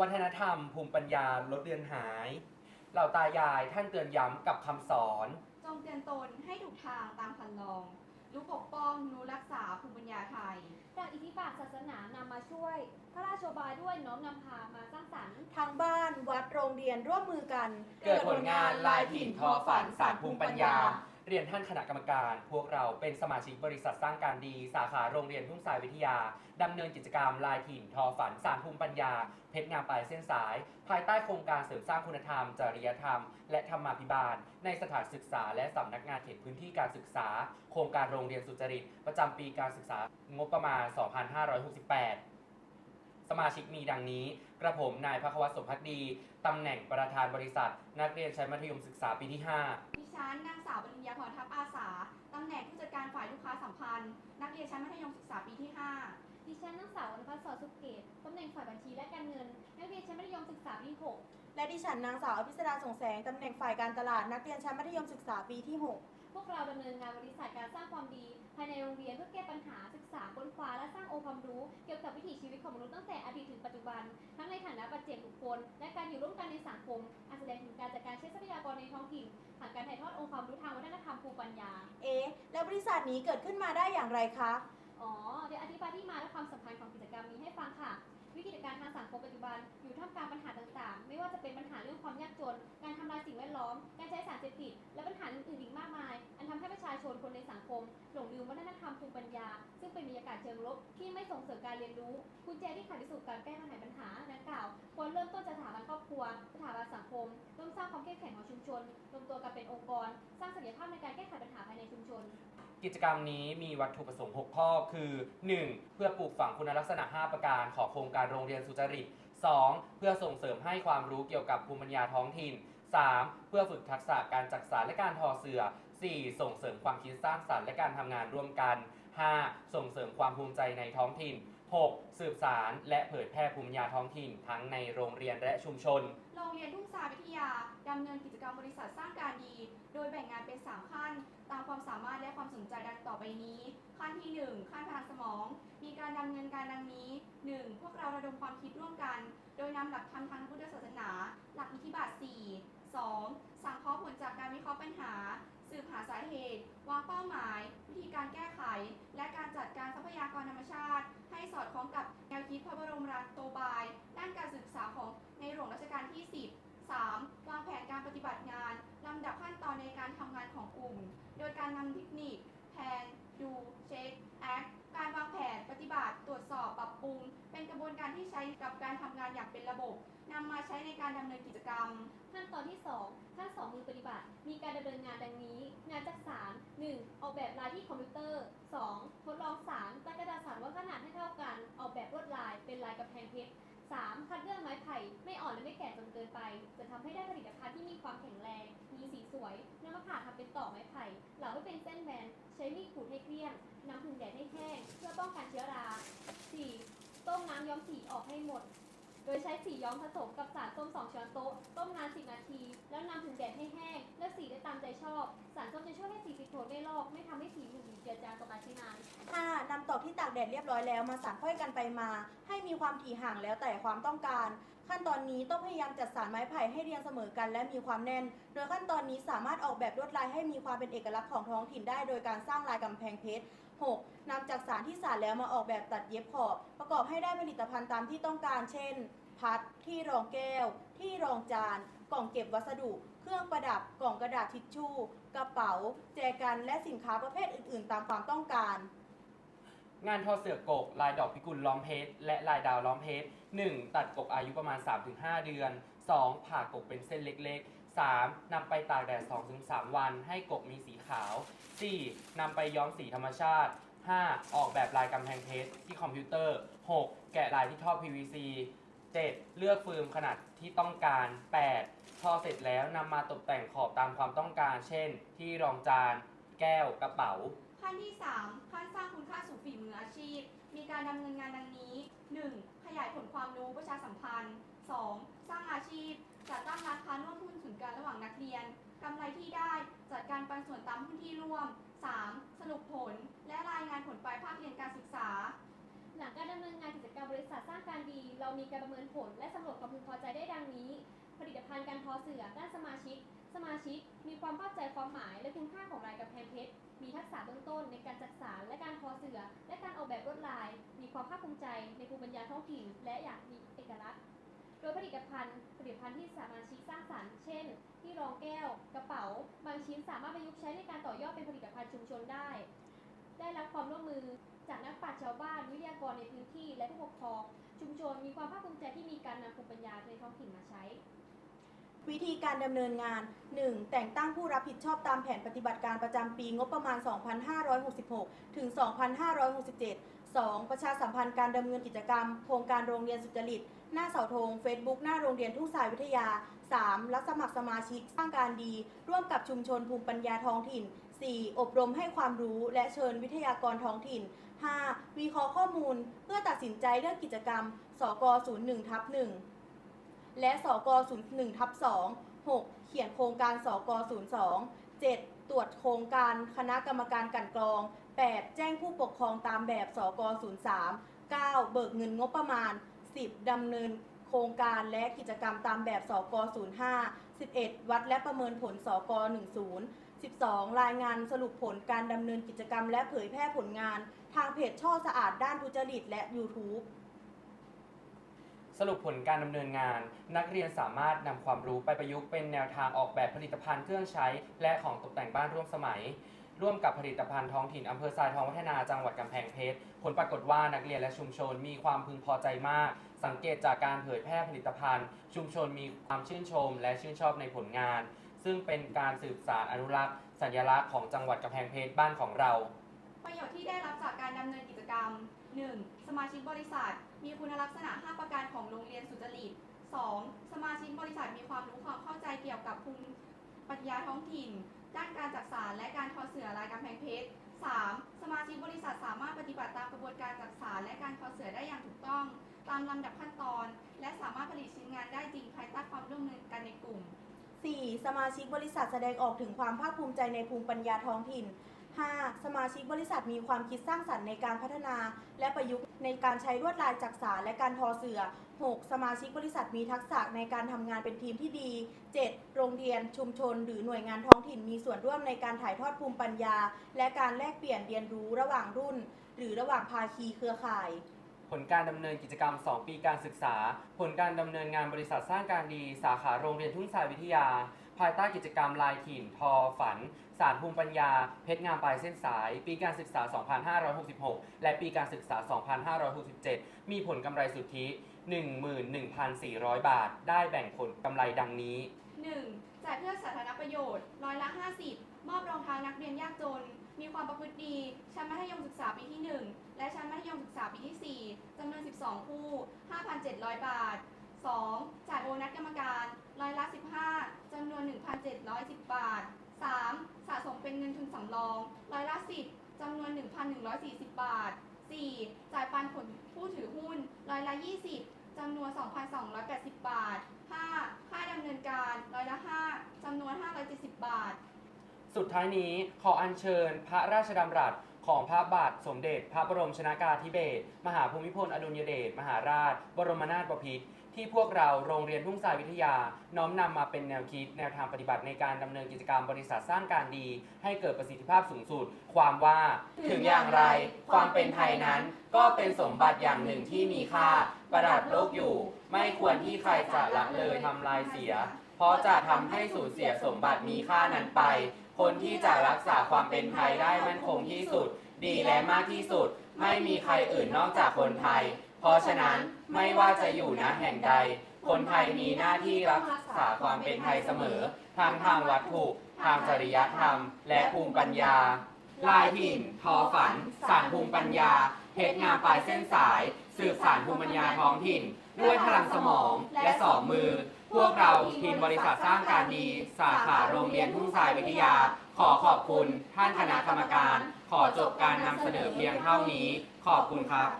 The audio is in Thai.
วัฒนธรรม ภูมิปัญญาลดเลือนหาย เหล่าตายายท่านเตือนย้ำกับคำสอน จงเตือนตนให้ถูกทางตามคันลอง รู้ปกป้องรู้รักษาภูมิปัญญาไทยจากอิทธิบาทศาสนานำมาช่วย พระราชโบายด้วยน้อมนำพามาสร้างสรรค์ทางบ้านวัดโรงเรียนร่วมมือกัน เกิดผลงานลายถิ่นทอฝันสารภูมิปัญญา เรียนท่านคณะกรรมการ พวกเราเป็นสมาชิกบริษัทสร้างการดี สาขาโรงเรียนทุ่งสายวิทยา ดำเนินกิจกรรมลายถิ่นทอฝันสารภูมิปัญญา เพชรงามปลายเส้นสาย ภายใต้โครงการเสริมสร้างคุณธรรม จริยธรรม และธรรมาภิบาล ในสถานศึกษา และสำนักงานเขตพื้นที่การศึกษา โครงการโรงเรียนสุจริต ประจำปีการศึกษางบประมาณ 2568สมาชิกมีดังนี้ กระผม นายพระควัตสมพักดี ตำแหน่งประธานบริษัท นักเรียนชั้นมัธยมศึกษาปีที่ 5 ฉันนางสาวปริญญาพรทัพอาสา ตำแหน่งผู้จัดการฝ่ายลูกค้าสัมพันธ์ นักเรียนชั้นมัธยมศึกษาปีที่ 5 ดิฉันนางสาวอนุพัฒน์สอสุเกต ตำแหน่งฝ่ายบัญชีและการเงิน นักเรียนชั้นมัธยมศึกษาปีที่หกและดิฉันนางสาวอภิสดาส่งแสง ตำแหน่งฝ่ายการตลาด นักเรียนชั้นมัธยมศึกษาปีที่พวกเราดำเนินงานบริษัทการสร้างความดี ภายในโรงเรียนเพื่อแก้ปัญหาศึกษาค้นคว้าและสร้างองค์ความรู้ เกี่ยวกับวิถีชีวิตของมนุษย์ตั้งแต่อดีตถึงปัจจุบันทั้งในฐานะ ปัจเจกบุคคล และการอยู่ร่วมกันในสังคมอาจแสดงถึงการจัดการใช้ทรัพยากรในท้องถิ่นผ่านการถ่ายทอดองค์ความรู้ทางวัฒนธรรมภูมิปัญญา6เอ๊ะแล้วบริษัทนี้เกิดขึ้นมาได้อย่างไรคะ อ๋อ เดี๋ยวอธิบายที่มาและความสำคัญของกิจกรรมนี้ให้ฟังค่ะ วิกฤตการณ์ทางสังคมปัจจุบันอยู่ท่ามกลางปัญหาต่างๆ ไม่ว่าจะเป็นปัญหาเรื่อง ความยากจน การทำลายสิ่งแวดล้อม การใช้สารเสพติด และปัญหาอื่นๆอีกมากมาย อันทำให้ประชาชนคนในสังคม หลงลืมวัฒนธรรมภูมิปัญญา ซึ่งเป็นบรรยากาศเชิงลบที่ไม่ส่งเสริมการเรียนรู้กุญแจที่ไขไปสู่การแก้ปัญหาปัญหาดังกล่าวควรเริ่มต้นจากสถาบันครอบครัว สถาบันสังคมร่วมสร้างความเข้มแข็งของชุมชนรวมตัวกันเป็นองค์กร สร้างศักยภาพในการแก้ไขปัญหาภายในชุมชนกิจกรรมนี้มีวัตถุประสงค์ 6 ข้อ คือ 1. เพื่อปลูกฝังคุณลักษณะ 5 ประการของโครงการโรงเรียนสุจริต 2. เพื่อส่งเสริมให้ความรู้เกี่ยวกับภูมิปัญญาท้องถิ่น 3. เพื่อฝึกทักษะการจักสานและการทอเสือ 4. ส่งเสริมความคิดสร้างสรรค์และการทำงานร่วมกัน 5. ส่งเสริมความภูมิใจในท้องถิ่น 6. สืบสารและเผยแพร่ภูมิปัญญาท้องถิ่น ทั้งในโรงเรียนและชุมชน โรงเรียนทุ่งสาวิทยาดำเนินกิจกรรมบริษัทสร้างการดี โดยแบ่งงานเป็น 3 ขั้น ตามความสามารถและความสนใจดังต่อไปนี้ ขั้นที่ 1 ขั้นพลังสมอง มีการดำเนินการดังนี้ 1. พวกเราระดมความคิดร่วมกัน โดยนำหลักธรรมทางพุทธศาสนา หลักอิทธิบาท 4 2. สังเคราะห์ผลจากการวิเคราะห์ปัญหา สืบหาสาเหตุ วางเป้าหมาย วิธีการแก้ไข และการจัดการทรัพยากรธรรมชาติ ให้สอดคล้องกับแนวคิดพระบรมราโตบาย ด้านการศึกษาของในหลวงรัชกาลที่ 10 3. วางแผนการปฏิบัติงาน ลำดับขั้นตอนในการทำงานของกลุ่ม โดยการนำเทคนิค แผน ดู เช็ค แอค การวางแผนปฏิบัติ ตรวจสอบปรับปรุง เป็นกระบวนการที่ใช้กับการทำงานอย่างเป็นระบบนำมาใช้ในการดำเนินกิจกรรม ขั้นตอนที่ 2 ขั้น2มือปฏิบัติ มีการดำเนินงานดังนี้ งานจักสาร 1. ออกแบบลายที่คอมพิวเตอร์ 2. ทดลองสารตั้งกระดาษสารว่าขนาดให้เท่ากัน ออกแบบลวดลายเป็นลายกระแพงเพชร 3. คัดเลือกไม้ไผ่ไม่อ่อนและไม่แก่จนเกินไป จะทำให้ได้ผลิตภัณฑ์ที่มีความแข็งแรง มีสีสวยนำมาผ่าทำเป็นต่อไม้ไผ่เหลาให้เป็นเส้นแบนใช้มีดขูดให้เกลี้ยงนำผึ่งแดดให้แห้งเพื่อป้องกันเชื้อรา 4. ต้มน้ำย้อมสีออกให้หมด ดยใช้สีย้อมผสมกับสารส้ม2ช้อนโต๊ะ ต้มนาน 10 นาที แล้วนำถึงแดดให้แห้ง เลือกสีได้ตามใจชอบ สารส้มจะช่วยให้สีติดทนไม่ลอก ไม่ทำให้สีหลุดหรือเจือจางต่อการใช้งาน 5. นำตอกที่ตากแดดเรียบร้อยแล้วมาสานค่อยกันไปมา ให้มีความถี่ห่างแล้วแต่ความต้องการ ขั้นตอนนี้ต้องพยายามจัดสารไม้ไผ่ให้เรียงเสมอกันและมีความแน่น โดยขั้นตอนนี้สามารถออกแบบลวดลายให้มีความเป็นเอกลักษณ์ของท้องถิ่นได้ โดยการสร้างลายกำแพงเพชร 6. นำจากสารที่สารแล้วมาออกแบบตัดเย็บขอบ ประกอบให้ได้ผลิตภัณฑ์ตามที่ต้องการ เช่น พัด ที่รองแก้ว ที่รองจาน กล่องเก็บวัสดุ เครื่องประดับ กล่องกระดาษทิชชู่ กระเป๋า แจกัน และสินค้าประเภทอื่น ๆ ตามความต้องการ งานทอเสือกก ลายดอกพิกุลล้อมเพชร และลายดาวล้อมเพชร 1. ตัดกกอายุประมาณ 3-5 เดือน 2. ผ่ากกเป็นเส้นเล็กๆ 3. นำไปตากแดด 2-3 วัน ให้กกมีสีขาว 4. นำไปย้อมสีธรรมชาติ 5. ออกแบบลายกำแพงเพชรที่คอมพิวเตอร์ 6. แกะลายที่ท่อ PVC 7. เลือกฟิล์มขนาดที่ต้องการ 8. ทอเสร็จแล้วนำมาตกแต่งขอบตามความต้องการ เช่น ที่รองจาน แก้ว กระเป๋า ขั้นที่ 3 ขั้นสร้างคุณค่าสู่ฝีมืออาชีพ มีการดำเนินงานดังนี้ 1. ขยายผลความรู้ประชาสัมพันธ์ 2. สร้างอาชีพ จัดตั้งร้านค้าร่วมหุ้นส่วนกันระหว่างนักเรียนกำไรที่ได้ จัดการปันส่วนตามหุ้นที่ร่วม 3. สรุปผล และรายงานผลปลายภาคเรียนการศึกษา หลังการดำเนินงานกิจกรรมบริษัทสร้างการดี เรามีการประเมินผล และสำรวจความพึงพอใจได้ดังนี้ ผลิตภัณฑ์การทอเสือด้านสมาชิก สมาชิก มีความเข้าใจความหมาย และคุณค่าของลายกำแพงเพชรมีทักษะเบื้องต้นในการจักสานและการทอเสือ และการออกแบบลวดลาย มีความภาคภูมิใจในภูมิปัญญาท้องถิ่นและอยากมีเอกลักษณ์ โดยผลิตภัณฑ์ผลิตภัณฑ์ที่สามาชิกสร้างสรรค์ เช่น ที่รองแก้ว กระเป๋า บางชิ้นสามารถประยุกต์ใช้ในการต่อยอดเป็นผลิตภัณฑ์ชุมชนได้ ได้รับความร่วมมือจากนักปราชญ์ชาวบ้าน วิทยากรในพื้นที่ และผู้ปกครอง ชุมชนมีความภาคภูมิใจที่มีการนำภูมิปัญญาในท้องถิ่นมาใช้วิธีการดำเนินงาน 1. แต่งตั้งผู้รับผิดชอบตามแผนปฏิบัติการประจำปีงบประมาณ 2566 ถึง 2567 2. ประชาสัมพันธ์การดำเนินกิจกรรม โครงการโรงเรียนสุจริต หน้าเสาธง Facebook หน้าโรงเรียนทุ่งสายวิทยา 3. รับสมัครสมาชิกสร้างการดี ร่วมกับชุมชนภูมิปัญญาท้องถิ่น 4. อบรมให้ความรู้และเชิญวิทยากรท้องถิ่น 5. วิเคราะห์ข้อมูล เพื่อตัดสินใจเรื่องกิจกรรม สก 01ทับ1และสก 01ทับ2 6 เขียนโครงการสก02 7 ตรวจโครงการคณะกรรมการกันกรอง 8 แจ้งผู้ปกครองตามแบบสก03 9 เบิกเงินงบประมาณ 10 ดำเนินโครงการและกิจกรรมตามแบบสก05 11 วัดและประเมินผลสก10 12 รายงานสรุปผลการดำเนินกิจกรรมและเผยแพร่ผลงาน ทางเพจช่อสะอาดด้านทุจริตและ YouTube สรุปผลการดำเนินงาน นักเรียนสามารถนำความรู้ไปประยุกต์เป็นแนวทางออกแบบผลิตภัณฑ์เครื่องใช้ และของตกแต่งบ้านร่วมสมัย ร่วมกับผลิตภัณฑ์ท้องถิ่นอำเภอทรายทองวัฒนาจังหวัดกำแพงเพชรผลปรากฏว่านักเรียนและชุมชนมีความพึงพอใจมาก สังเกตจากการเผยแพร่ผลิตภัณฑ์ ชุมชนมีความชื่นชม และชื่นชอบในผลงาน ซึ่งเป็นการสืบสานอนุรักษ์ สัญลักษณ์ของจังหวัดกำแพงเพชรบ้านของเรา ประโยชน์ที่ได้รับจากการดำเนินกิจกรรม 1. สมาชิกบริษัท มีคุณลักษณะ 5 ประการของโรงเรียนสุจริต 2. สมาชิกบริษัทมีความรู้ความเข้าใจเกี่ยวกับภูมิปัญญาท้องถิ่น ด้านการจักสานและการทอเสื่อลายกำแพงเพชร 3. สมาชิกบริษัทสามารถปฏิบัติตามกระบวนการจักสานและการทอเสื่อได้อย่างถูกต้อง ตามลำดับขั้นตอน และสามารถผลิตชิ้นงานได้จริงภายใต้ความร่วมมือกันในกลุ่ม 4. สมาชิกบริษัทแสดงออกถึงความภาคภูมิใจในภูมิปัญญาท้องถิ่น 5. สมาชิกบริษัทมีความคิดสร้างสรรค์ในการพัฒนา และประยุกต์ในการใช้ลวดลายจักษานและการทอเสือ 6. สมาชิกบริษัทมีทักษะในการทำงานเป็นทีมที่ดี 7. โรงเรียนชุมชน หรือหน่วยงานท้องถิ่นมีส่วนร่วมในการถ่ายทอดภูมิปัญญา และการแลกเปลี่ยนเรียนรู้ระหว่างรุ่น หรือระหว่างภาคีเครือข่าย ผลการดำเนินกิจกรรม 2 ปีการศึกษา ผลการดำเนินงานบริษัทสร้างการดี สาขาโรงเรียนทุ่งสายวิทยา ภายใต้กิจกรรมลายถิ่น ทอฝัน สารภูมิปัญญา เพชรงามปลายเส้นสาย ปีการศึกษา 2566 และปีการศึกษา 2567 มีผลกำไรสุทธิ 11,400 บาท ได้แบ่งผลกำไรดังนี้ 1. จ่ายเพื่อสาธารณประโยชน์ร้อยละ 50 มอบรองเท้านักเรียนยากจน มีความประพฤติดี ชั้นมัธยมศึกษาปีที่ 1 และชั้นมัธยมศึกษาปีที่ 4จำนวน 12 คู่ 5,700 บาท 2. จ่ายโบนัสกรรมการร้อยละ 15จำนวน 1,710 บาท 3. สะสมเป็นเงินทุนสำรองร้อยละ 10จำนวน 1,140 บาท 4. จ่ายปันผลผู้ถือหุ้นร้อยละ 20จำนวน 2,280 บาท 5. ค่าดำเนินการร้อยละ 5จำนวน 570 บาท สุดท้ายนี้ขออัญเชิญพระราชดำรัสของพระบาทสมเด็จ พระบรมชนากาธิเบศรมหาภูมิพลอดุลยเดชมหาราช บรมนาถบพิตร ที่พวกเราโรงเรียนทุ่งทรายวิทยา น้อมนำมาเป็นแนวคิด แนวทางปฏิบัติในการดำเนินกิจกรรมบริษัทสร้างการดี ให้เกิดประสิทธิภาพสูงสุด ความว่าถึงอย่างไร ความเป็นไทยนั้นก็เป็นสมบัติอย่างหนึ่งที่มีค่า ประดับโลกอยู่ ไม่ควรที่ใครจะละเลยทำลายเสีย เพราะจะทำให้สูญเสียสมบัติมีค่านั้นไป คนที่จะรักษาความเป็นไทยได้มั่นคงที่สุด ดีและมากที่สุด ไม่มีใครอื่นนอกจากคนไทย เพราะฉะนั้นไม่ว่าจะอยู่ณแห่งใด คนไทยมีหน้าที่รักษาความเป็นไทยเสมอทั้งทางวัตถุ ทางจริยธรรม และภูมิปัญญา ลายถิ่นทอฝัน สารภูมิปัญญาเพชรงามปลายเส้นสาย สืบสารภูมิปัญญาท้องถิ่น ด้วยพลังสมองและสองมือ พวกเราทีมบริษัทสร้างการดี สาขาโรงเรียนทุ่งทรายวิทยา ขอขอบคุณท่านคณะกรรมการ ขอจบการนำเสนอเพียงเท่านี้ ขอบคุณครับ